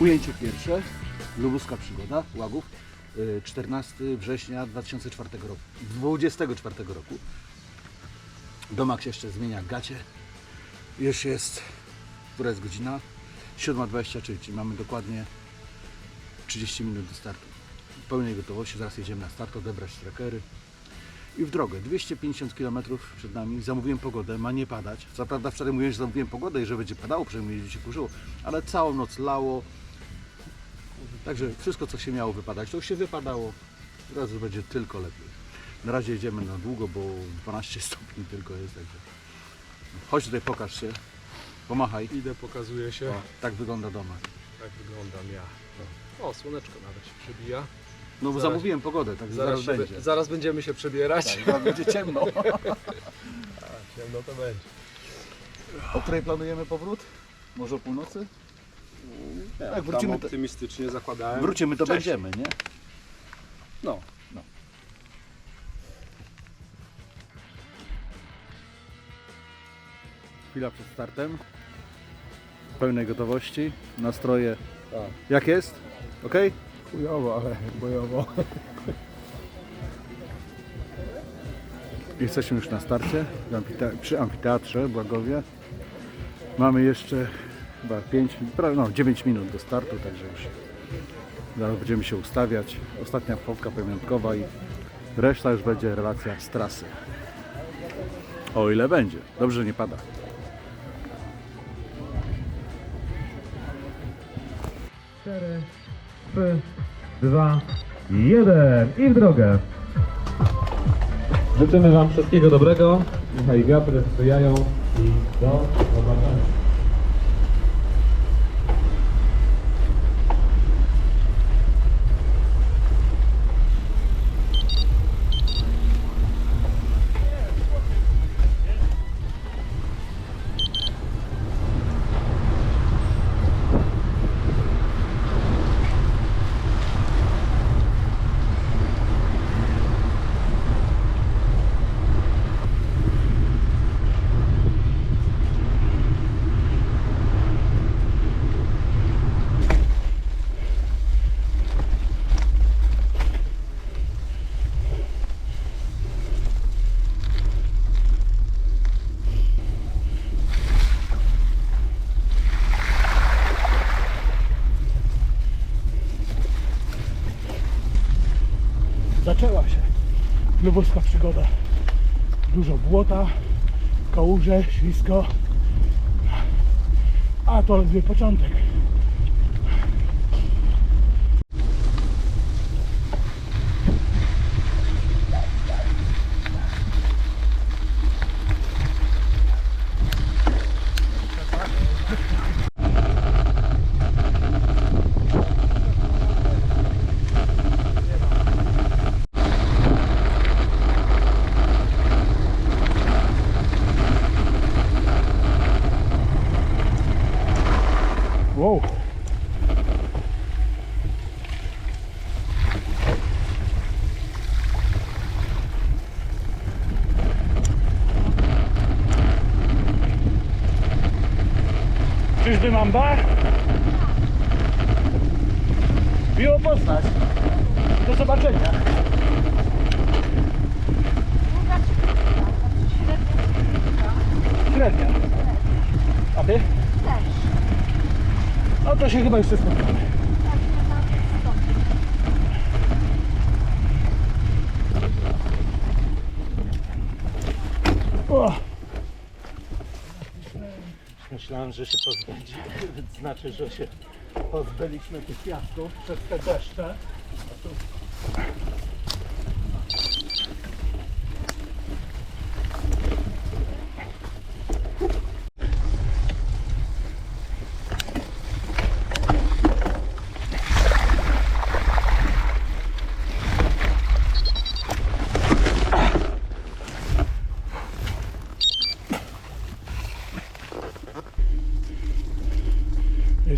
Ujęcie pierwsze, Lubuska Przygoda, Łagów, y, 14 września 2004 roku, 24 roku. Domak się jeszcze zmienia gacie. Już jest, która jest godzina? 7.23, czyli mamy dokładnie 30 minut do startu. W pełnej gotowości, zaraz jedziemy na start, odebrać trackery i w drogę. 250 km przed nami. Zamówiłem pogodę, ma nie padać. Co prawda wczoraj mówiłem, że zamówiłem pogodę i że będzie padało, przynajmniej będzie się kurzyło, ale całą noc lało. Także wszystko, co się miało wypadać, to już się wypadało. Teraz będzie tylko lepiej. Na razie jedziemy na długo, bo 12 stopni tylko jest, także. Chodź tutaj, pokaż się. Pomachaj. Idę, pokazuję się. O, tak wygląda domek. Tak wyglądam ja. O, słoneczko nawet się przebija. No bo Zaraz- zamówiłem pogodę, także zaraz, się, będzie. be- zaraz będziemy się przebierać. Tak, zaraz będzie ciemno. No to będzie. O której planujemy powrót? Może o północy? Jak Tak, wrócimy Tam to- optymistycznie zakładałem. Wrócimy, to Wcześniej. będziemy, nie? No. Chwila przed startem. W pełnej gotowości. Nastroje. Tak. Jak jest? Ok? Chujowo, ale bojowo. Jesteśmy już na starcie w amfite- przy amfiteatrze w Błagowie. Mamy jeszcze chyba 5, prawie no 9 minut do startu, także już zaraz będziemy się ustawiać. Ostatnia fotka pamiątkowa i reszta już będzie relacja z trasy. O ile będzie. Dobrze, nie pada. Cztery, trzy, dwa, jeden i w drogę. Życzymy Wam wszystkiego dobrego. Niechaj wiatry sprzyjają i do zobaczenia. zaczęła się lubuska przygoda. Dużo błota, kałuże, ślisko. A to ledwie początek. Czyżby mamba? Miło poznać. Do zobaczenia. Średnia. A ty? No to się chyba jeszcze spotkamy. O, Myślałem, że się pozbędzie. Znaczy, że się pozbyliśmy tych piasków przez te deszcze.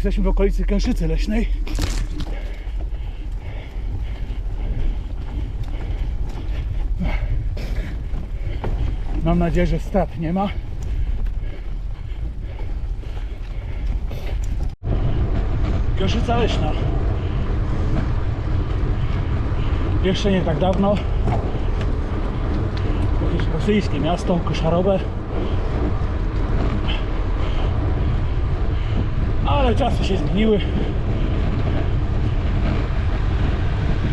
Jesteśmy w okolicy Kęszycy Leśnej. Mam nadzieję, że strat nie ma. Gioszyca Leśna. Jeszcze nie tak dawno. Jakieś rosyjskie miasto, koszarowe. Ale czasy się zmieniły.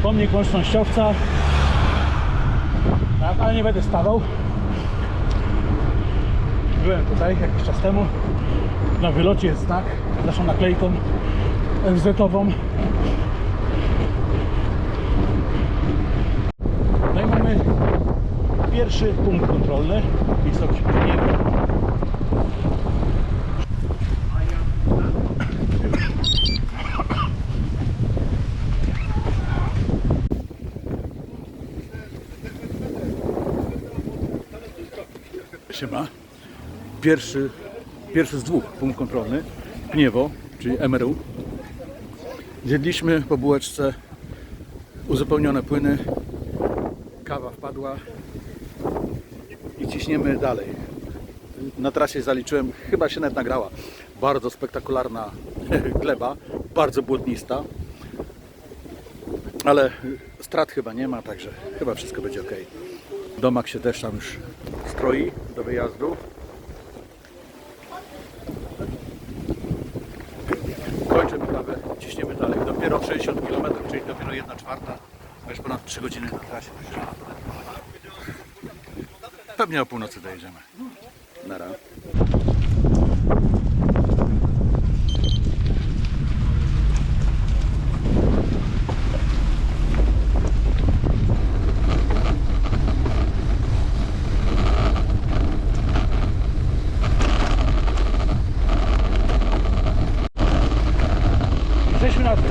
Pomnik łącznościowca. Tak, ale nie będę stawał. Byłem tutaj jakiś czas temu. Na wylocie jest znak z naszą naklejką FZ-ową. No i mamy pierwszy punkt kontrolny. Miejscowość Pniewo. Siema. Pierwszy, pierwszy z dwóch, punkt kontrolny. Pniewo, czyli MRU. Zjedliśmy po bułeczce uzupełnione płyny. Kawa wpadła i ciśniemy dalej. Na trasie zaliczyłem, chyba się nawet nagrała. Bardzo spektakularna gleba, bardzo błotnista. Ale strat chyba nie ma, także chyba wszystko będzie ok. Domak się też tam już stroi do wyjazdu. Kończymy kawę, ciśniemy dalej. Dopiero 60 km, czyli dopiero 1 czwarta, już ponad 3 godziny na trasie. Pewnie o północy dojedziemy. Nara. Jesteśmy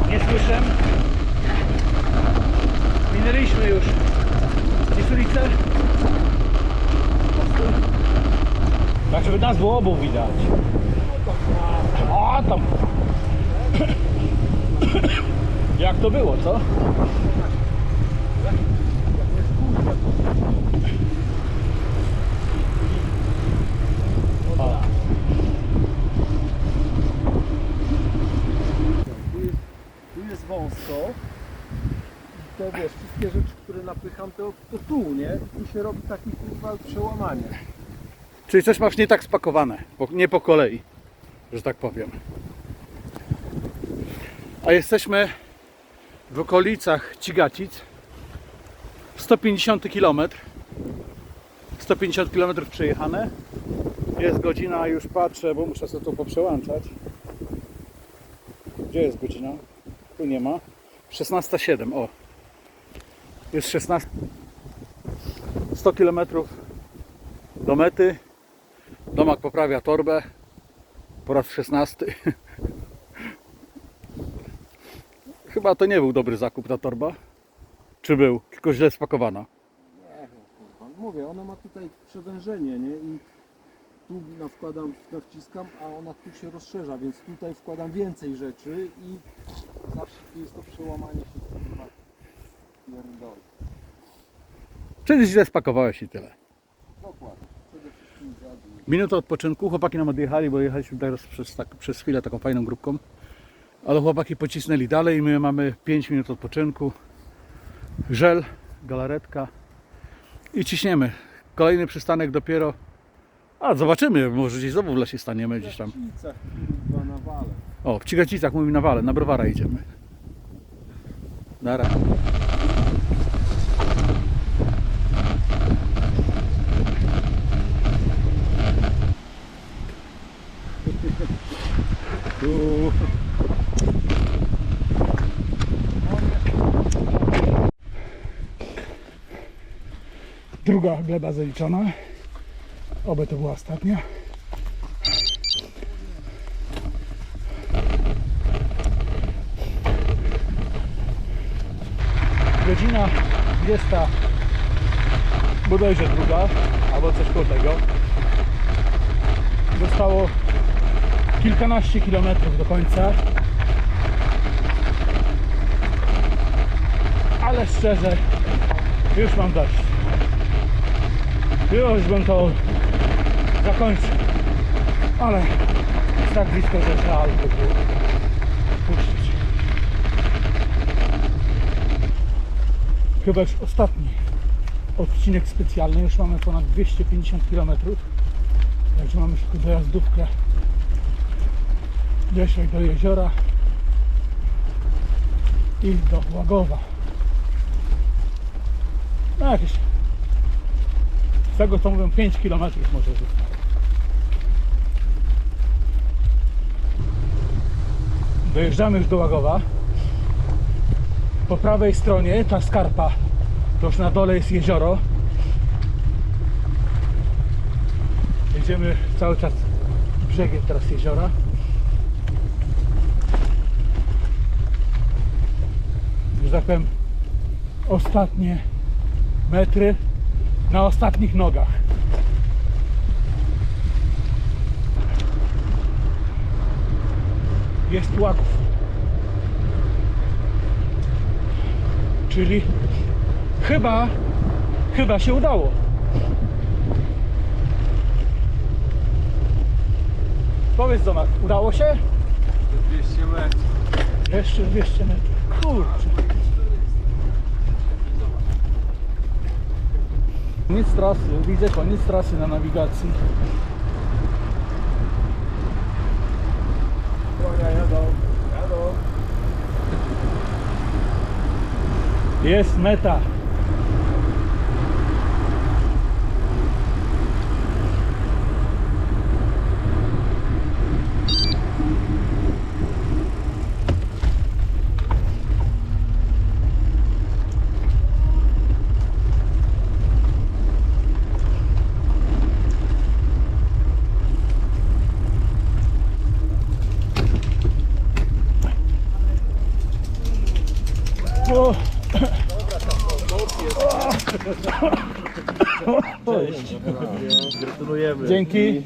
nad Niesłyszem. Minęliśmy już Niesłycę. Tak, żeby nas było obu widać. O, tam. Jak to było, co? O. Tu jest, tu wąsko. I te wiesz, wszystkie rzeczy, które napycham, to, to tu, nie? I tu się robi taki kurwa przełamanie. Czyli coś masz nie tak spakowane, nie po kolei, że tak powiem. A jesteśmy w okolicach Cigacic. 150 km. 150 km przejechane. Jest godzina, już patrzę, bo muszę sobie to poprzełączać. Gdzie jest godzina? Tu nie ma. 16.07, o. Jest 16. 100 km do mety. Domak poprawia torbę. Po raz 16. Chyba to nie był dobry zakup ta torba. Czy był? Tylko źle spakowana. Nie kurwa. Mówię, ona ma tutaj przewężenie, nie? I tu wkładam, wciskam, a ona tu się rozszerza, więc tutaj wkładam więcej rzeczy i zawsze tu jest to przełamanie się kurwa pierdoli. Czyli źle spakowałeś i tyle. Dokładnie. Przede wszystkim dziadu. Minutę odpoczynku. Chłopaki nam odjechali, bo jechaliśmy teraz przez, tak, przez chwilę taką fajną grupką. Ale chłopaki pocisnęli dalej. My mamy 5 minut odpoczynku. Żel, galaretka i ciśniemy. Kolejny przystanek dopiero. A zobaczymy, może gdzieś znowu w lesie staniemy gdzieś tam. O, w Cigacicach mówimy na wale, na browara idziemy. Nara. Tu. Druga gleba zaliczona. Oby to była ostatnia. Godzina 20, bodajże druga, albo coś koło tego. Zostało kilkanaście kilometrów do końca. Ale szczerze, już mam dość. Już bym to zakończył. Ale tak blisko, że trzeba auto było. Chyba już ostatni odcinek specjalny. Już mamy ponad 250 km. Także mamy tylko dojazdówkę dzisiaj do jeziora i do Łagowa. No jakieś z tego co mówią 5 km może zostać. Dojeżdżamy już do Łagowa. Po prawej stronie ta skarpa, to już na dole jest jezioro. Jedziemy cały czas brzegiem teraz jeziora. Że tak powiem, ostatnie metry na ostatnich nogach. Jest Łaków. Czyli chyba, chyba się udało. Powiedz Domak, udało się? 200 metrów. Jeszcze 200 metrów. Kurczę. Koniec trasy, widzę koniec trasy na nawigacji. Jest meta. O, Gratulujemy. dzięki.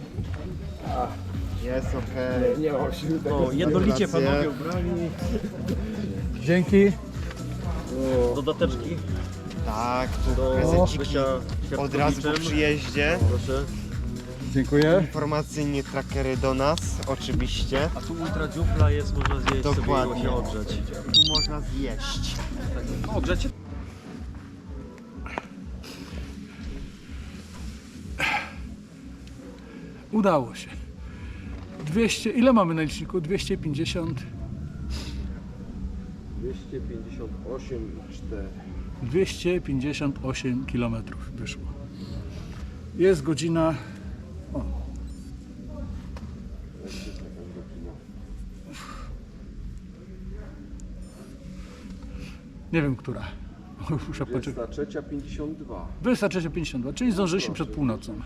Jest okej. Nie mam siły No, jednolicie panowie ubrani. Dzięki. Dodateczki Tak, tu do prezenciki bycia od razu po przyjeździe. Proszę. Dziękuję. Informacyjnie trackery do nas, oczywiście. A tu ultra dziupla jest, można zjeść Dokładnie. sobie i się ogrzeć. Tu można zjeść. Ogrzecie? Udało się. 200, ile mamy na liczniku? 250, 258 i 4. 258 km wyszło. Jest godzina. O. Nie wiem, która. Muszę poczekać. trzecia 52. 23.52, czyli zdążyliśmy przed północą.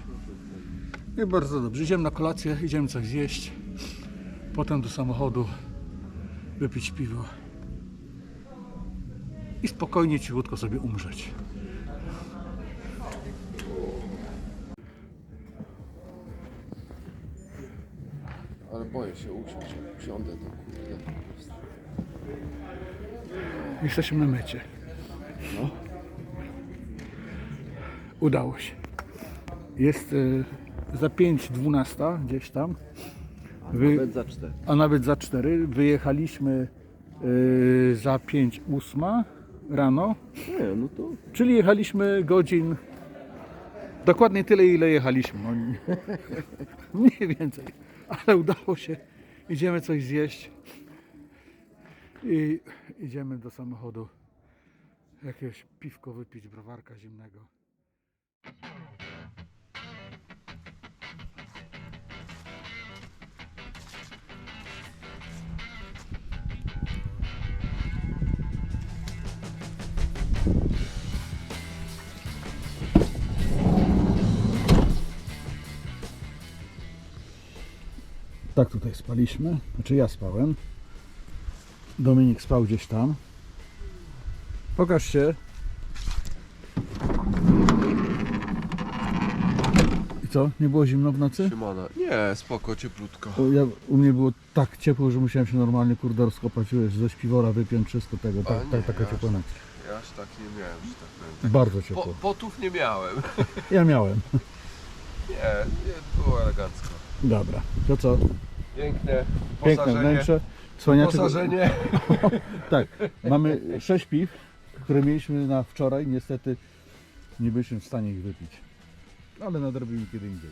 I bardzo dobrze. Idziemy na kolację, idziemy coś zjeść. Potem do samochodu wypić piwo. I spokojnie, cichutko sobie umrzeć. Ale boję się usiąść, usiądę to kurde. Jesteśmy na mecie. No. Udało się. Jest y, za 5.12 gdzieś tam. Wy, Nawet za 4. a nawet za 4. Wyjechaliśmy y, za 5.08 rano. Nie, no to Czyli jechaliśmy godzin dokładnie tyle, ile jechaliśmy. No, nie, mniej więcej. Ale udało się. Idziemy coś zjeść. I idziemy do samochodu. Jakieś piwko wypić, browarka zimnego. Tak tutaj spaliśmy. Znaczy ja spałem. Dominik spał gdzieś tam. Pokaż się. I co? Nie było zimno w nocy? Siemana. Nie, spoko, cieplutko. O, ja, u mnie było tak ciepło, że musiałem się normalnie kurde rozkopać. Wiesz, ze śpiwora wypiłem wszystko tego. A Tak, nie, tak, taka ja ciepła noc. Ja aż tak nie miałem, że tak powiem. Bardzo Po, ciepło. potów nie miałem. Ja miałem. Nie, nie, było elegancko. Dobra. To co? Piękne Piękne posażenie. wnętrze. Posażenie. Tak. Mamy sześć piw. które mieliśmy na wczoraj, niestety nie byliśmy w stanie ich wypić. Ale nadrobimy kiedy indziej.